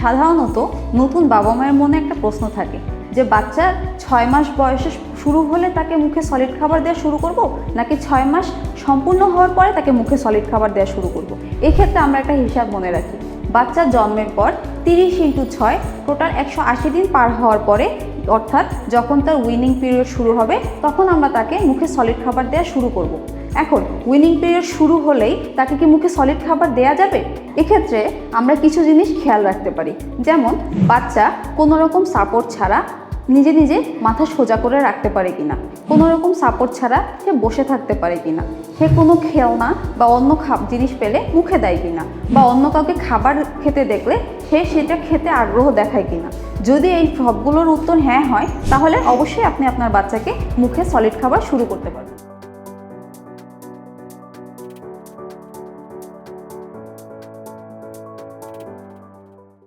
সাধারণত নতুন বাবা মায়ের মনে একটা প্রশ্ন থাকে যে, বাচ্চা ছয় মাস বয়সে শুরু হলে তাকে মুখে সলিড খাবার দেওয়া শুরু করব? নাকি ছয় মাস সম্পূর্ণ হওয়ার পরে তাকে মুখে সলিড খাবার দেওয়া শুরু করব? এক্ষেত্রে আমরা একটা হিসাব মনে রাখি। বাচ্চা জন্মের পর তিরিশ ইন্টু ছয়, টোটাল একশো আশি দিন পার হওয়ার পরে, অর্থাৎ যখন তার উইনিং পিরিয়ড শুরু হবে, তখন আমরা তাকে মুখে সলিড খাবার দেওয়া শুরু করব। এখন উইনিং পিরিয়ড শুরু হলেই তাকে কি মুখে সলিড খাবার দেওয়া যাবে? এক্ষেত্রে আমরা কিছু জিনিস খেয়াল রাখতে পারি। যেমন, বাচ্চা কোনো রকম সাপোর্ট ছাড়া নিজে নিজে মাথা সোজা করে রাখতে পারে কিনা। কোনো রকম সাপোর্ট ছাড়া সে বসে থাকতে পারে কিনা। সে কোনো খেলনা বা অন্য জিনিস পেলে মুখে দেয় কিনা। বা অন্য কাউকে খাবার খেতে দেখলে সে সেটা খেতে আগ্রহ দেখায় কিনা। যদি এই সবগুলোর উত্তর হ্যাঁ হয়, তাহলে অবশ্যই আপনি আপনার বাচ্চাকে মুখে সলিড খাবার শুরু করতে পারবেন।